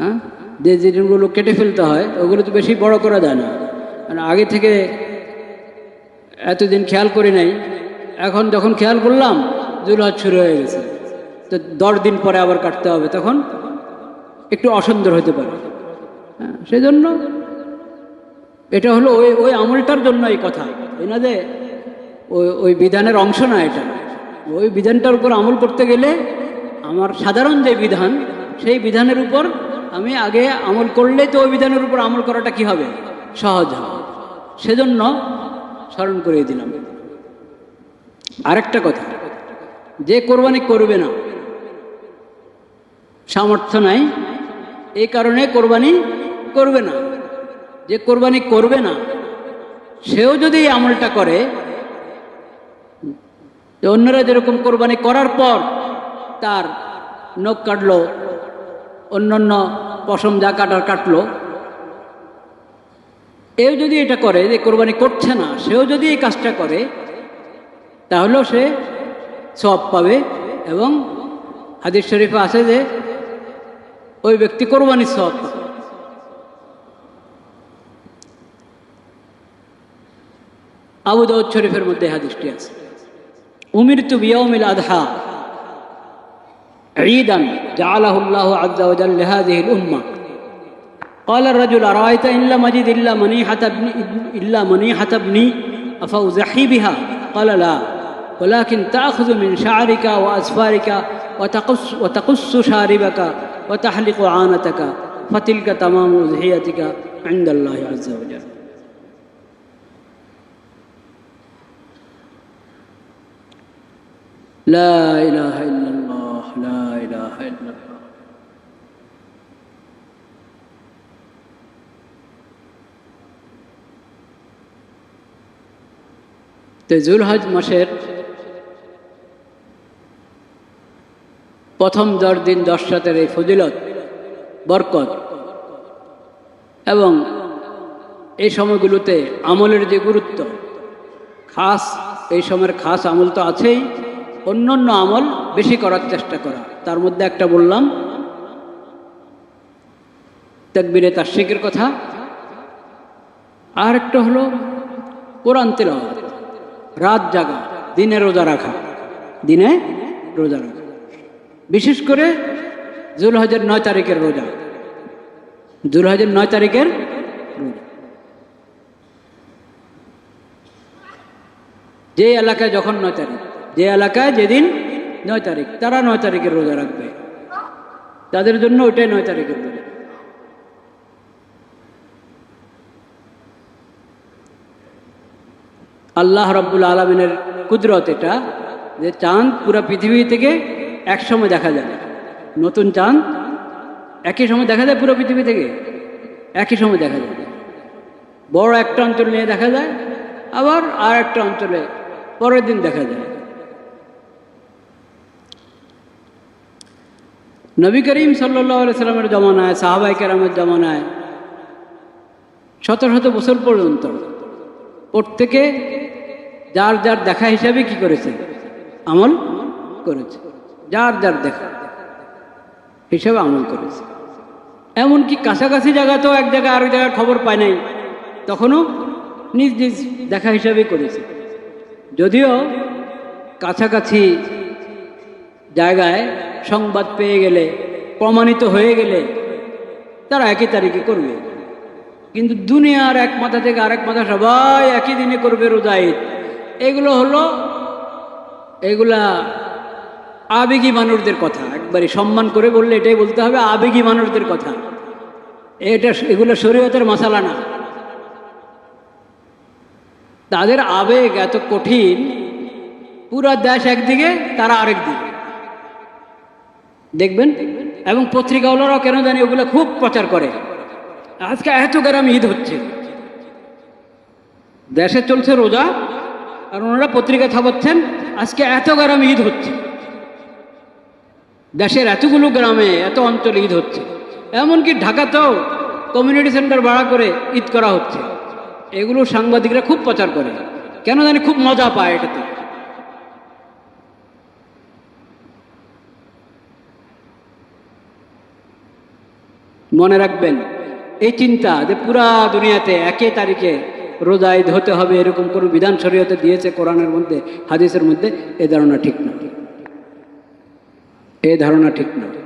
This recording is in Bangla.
হ্যাঁ? যে জিনিসগুলো কেটে ফেলতে হয়, ওগুলো তো বেশি বড় করা যায় না। মানে আগে থেকে এতদিন খেয়াল করি নাই। এখন যখন খেয়াল করলাম, জুলহাজ শুরু হয়ে গেছে। তো দশ দিন পরে আবার কাটতে হবে, তখন একটু অসুন্দর হতে পারে। হ্যাঁ সেই জন্য এটা হলো ওই ওই আমলটার জন্য এই কথা। এই না যে ওই ওই বিধানের অংশ না এটা। ওই বিধানটার উপর আমল করতে গেলে আমার সাধারণ যে বিধান, সেই বিধানের উপর আমি আগে আমল করলে তো ওই বিধানের উপর আমল করাটা কি হবে? সহজ হবে। সেজন্য স্মরণ করিয়ে দিলাম। আরেকটা কথা, যে কোরবানি করবে না, সামর্থ্য নাই, এই কারণে কোরবানি করবে না। যে কোরবানি করবে না, সেও যদি এই আমলটা করে অন্যরা যেরকম কোরবানি করার পর তার নখ কাটলো অন্যান্য পশম যা কাটার কাটলো। এও যদি এটা করে যে কোরবানি করছে না, সেও যদি এই কাজটা করে, তাহলেও সে সব পাবে এবং হাদিস শরীফে আছে যে ওই ব্যক্তি কোরবানির সব আবু শরীফের মধ্যে হাদিসটি আছে। উমির তু বিয়মিল আদহা। عيدا جعله الله عز وجل لهذه الأمة. قال الرجل أرأيت إن لم أجد إلا منيحة ابني إلا منيحة ابني أفأزحي بها؟ قال لا. ولكن تأخذ من شعرك وأسفارك وتقص, وتقص شاربك وتحلق عانتك فتلك تمام أضحيتك عند الله عز وجل. لا إله إلا الله. لا إله إلا الله তো জুলহজ মাসের প্রথম দশ দিন দশ রাতের এই ফজিলত বরকত এবং এই সময়গুলোতে আমলের যে গুরুত্ব খাস এই সময়ের খাস আমল তো আছেই অন্য অন্য আমল বেশি করার চেষ্টা করা। তার মধ্যে একটা বললাম, তকবিরে তার শেখের কথা। আর একটা হলো কোরআন তেলাওয়াত। রাত জাগা, দিনে রোজা রাখা। দিনে রোজা রাখা। বিশেষ করে জুলহজের নয় তারিখের রোজা। জুলহজের নয় তারিখের রোজা। যে এলাকায় যখন নয় তারিখ, যে এলাকায় যেদিন নয় তারিখ, তারা নয় তারিখের রোজা রাখবে। তাদের জন্য ওইটাই নয় তারিখের রোজা। আল্লাহ রব্বুল আলমিনের কুদরত এটা যে চাঁদ পুরো পৃথিবী থেকে এক সময় দেখা যায়। নতুন চাঁদ একই সময় দেখা যায় পুরো পৃথিবী থেকে? একই সময় দেখা যায়। বড় একটা অঞ্চল নিয়ে দেখা যায়, আবার আর একটা অঞ্চলে পরের দিন দেখা যায়। নবী করিম সাল্লাহ সাল্লামের জমানায় সাহাবাই কেরামের জমানায় শত শত বছর পর্যন্ত প্রত্যেকে যার যার দেখা হিসাবে কি করেছে? আমল করেছে। যার যার দেখা হিসাবে আমল করেছে। এমনকি কাছাকাছি জায়গাতেও এক জায়গায় আরেক জায়গার খবর পায় নাই, তখনও নিজ নিজ দেখা হিসাবে করেছে। যদিও কাছাকাছি জায়গায় সংবাদ পেয়ে গেলে, প্রমাণিত হয়ে গেলে, তারা একই তারিখে করবে। কিন্তু দুনিয়ার এক মাথা থেকে আরেক মাথা সবাই একই দিনে করবে রোজা ঈদ এগুলো হলো, এগুলা আবেগী মানুষদের কথা। একবারে সম্মান করে বললে এটাই বলতে হবে, আবেগী মানুষদের কথা। এটা এগুলো শরীয়তের মশালা না। তাদের আবেগ এত কঠিন, পুরা দেশ একদিকে, তারা আরেক দিকে। দেখবেন? এবং পত্রিকাওয়ালারাও কেন জানি, ওগুলো খুব প্রচার করে। আজকে এত গ্রাম ঈদ হচ্ছে। দেশে চলছে রোজা, আর ওনারা পত্রিকা ছাপাচ্ছেন, আজকে এত গ্রাম ঈদ হচ্ছে। দেশের এতগুলো গ্রামে এত অঞ্চলে ঈদ হচ্ছে। এমনকি ঢাকাতেও কমিউনিটি সেন্টার ভাড়া করে ঈদ করা হচ্ছে। এগুলো সাংবাদিকরা খুব প্রচার করে। কেন জানি খুব মজা পায় মনে রাখবেন, এই চিন্তা যে পুরা দুনিয়াতে একে তারিখে রোজা ঈদ হতে হবে, এরকম কোনো বিধান শরীয়তে দিয়েছে কোরআনের মধ্যে, হাদিসের মধ্যে, এ ধারণা ঠিক না। এ ধারণা ঠিক না।